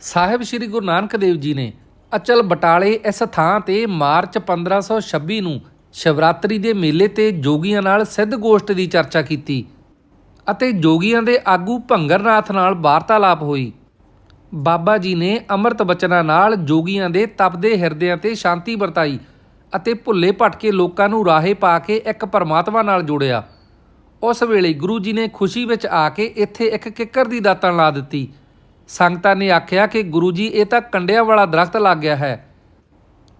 ਸਾਹਿਬ ਸ੍ਰੀ ਗੁਰੂ ਨਾਨਕ ਦੇਵ ਜੀ ਨੇ ਅਚਲ ਬਟਾਲੇ ਇਸ ਥਾਂ ਤੇ ਮਾਰਚ 1526 ਨੂੰ ਸ਼ਿਵਰਾਤਰੀ ਦੇ ਮੇਲੇ ਤੇ ਜੋਗੀਆਂ ਨਾਲ ਸਿੱਧ ਗੋਸ਼ਟ ਦੀ ਚਰਚਾ ਕੀਤੀ ਅਤੇ ਜੋਗੀਆਂ ਦੇ ਆਗੂ ਭੰਗਰਨਾਥ ਨਾਲ ਵਾਰਤਾਲਾਪ ਹੋਈ। ਬਾਬਾ ਜੀ ਨੇ ਅੰਮ੍ਰਿਤ ਬਚਨਾਂ ਨਾਲ ਜੋਗੀਆਂ ਦੇ ਤਪਦੇ ਹਿਰਦਿਆਂ ਤੇ ਸ਼ਾਂਤੀ ਵਰਤਾਈ ਅਤੇ ਭੁੱਲੇ ਭਟਕੇ ਲੋਕਾਂ ਨੂੰ ਰਾਹੇ ਪਾ ਕੇ ਇੱਕ ਪਰਮਾਤਮਾ ਨਾਲ ਜੋੜਿਆ। ਉਸ ਵੇਲੇ ਗੁਰੂ ਜੀ ਨੇ ਖੁਸ਼ੀ ਵਿੱਚ ਆ ਕੇ ਇੱਥੇ ਇੱਕ ਕਿੱਕਰ ਦੀ ਦਾਤਣ ਲਾ ਦਿੱਤੀ। ਸੰਗਤਾਂ ਨੇ ਆਖਿਆ ਕਿ ਗੁਰੂ ਜੀ, ਇਹ ਤਾਂ ਕੰਡਿਆਂ ਵਾਲਾ ਦਰਖਤ ਲੱਗ ਗਿਆ ਹੈ।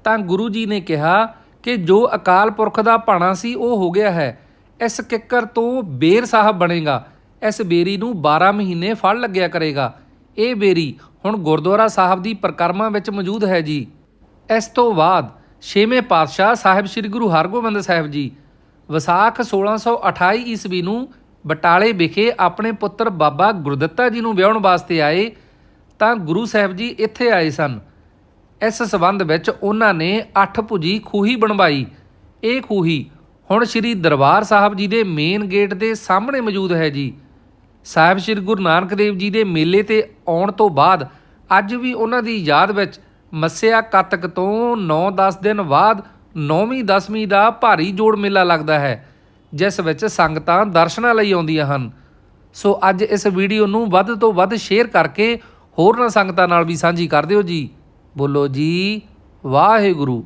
ਤਾਂ ਗੁਰੂ ਜੀ ਨੇ ਕਿਹਾ ਕਿ ਜੋ ਅਕਾਲ ਪੁਰਖ ਦਾ ਭਾਣਾ ਸੀ, ਉਹ ਹੋ ਗਿਆ ਹੈ। ਇਸ ਕਿੱਕਰ ਤੋਂ ਬੇਰ ਸਾਹਿਬ ਬਣੇਗਾ। ਇਸ ਬੇਰੀ ਨੂੰ 12 ਮਹੀਨੇ ਫੜ ਲੱਗਿਆ ਕਰੇਗਾ। ਇਹ ਬੇਰੀ ਹੁਣ ਗੁਰਦੁਆਰਾ ਸਾਹਿਬ ਦੀ ਪ੍ਰਕਰਮਾਂ ਵਿੱਚ ਮੌਜੂਦ ਹੈ ਜੀ। ਇਸ ਤੋਂ ਬਾਅਦ ਛੇਵੇਂ ਪਾਤਸ਼ਾਹ ਸਾਹਿਬ ਸ੍ਰੀ ਗੁਰੂ ਹਰਗੋਬਿੰਦ ਸਾਹਿਬ ਜੀ, ਵਿਸਾਖ 1628 ਈਸਵੀ ਨੂੰ ਬਟਾਲੇ ਵਿਖੇ ਆਪਣੇ ਪੁੱਤਰ ਬਾਬਾ ਗੁਰਦੱਤਾ ਜੀ ਨੂੰ ਵਿਆਹਣ ਵਾਸਤੇ ਆਏ ਤਾਂ ਗੁਰੂ ਸਾਹਿਬ ਜੀ ਇੱਥੇ ਆਏ ਸਨ। ਇਸ ਸਬੰਧ ਵਿੱਚ ਉਹਨਾਂ ਨੇ ਅੱਠ ਭੁਜੀ ਖੂਹੀ ਬਣਵਾਈ। ਇਹ ਖੂਹੀ ਹੁਣ ਸ੍ਰੀ ਦਰਬਾਰ ਸਾਹਿਬ ਜੀ ਦੇ ਮੇਨ ਗੇਟ ਦੇ ਸਾਹਮਣੇ ਮੌਜੂਦ ਹੈ ਜੀ। ਸਾਹਿਬ ਸ੍ਰੀ ਗੁਰੂ ਨਾਨਕ ਦੇਵ ਜੀ ਦੇ ਮੇਲੇ ਤੇ ਆਉਣ ਤੋਂ ਬਾਅਦ ਅੱਜ ਵੀ ਉਹਨਾਂ ਦੀ ਯਾਦ ਵਿੱਚ ਮੱਸਿਆ ਕੱਤਕ ਤੋਂ 9-10 ਦਿਨ ਬਾਅਦ 9ਵੀਂ 10ਵੀਂ ਦਾ ਭਾਰੀ ਜੋੜ ਮੇਲਾ ਲੱਗਦਾ ਹੈ। ਜਿਸ ਵਿੱਚ ਸੰਗਤਾਂ ਦਰਸ਼ਨਾਂ ਲਈ ਆਉਂਦੀਆਂ ਹਨ। ਸੋ ਅੱਜ ਇਸ ਵੀਡੀਓ ਨੂੰ ਵੱਧ ਤੋਂ ਵੱਧ ਸ਼ੇਅਰ ਕਰਕੇ ਹੋਰਨਾਂ ਸੰਗਤਾਂ ਨਾਲ ਵੀ ਸਾਂਝੀ ਕਰ ਦਿਓ ਜੀ। ਬੋਲੋ ਜੀ, ਵਾਹਿਗੁਰੂ।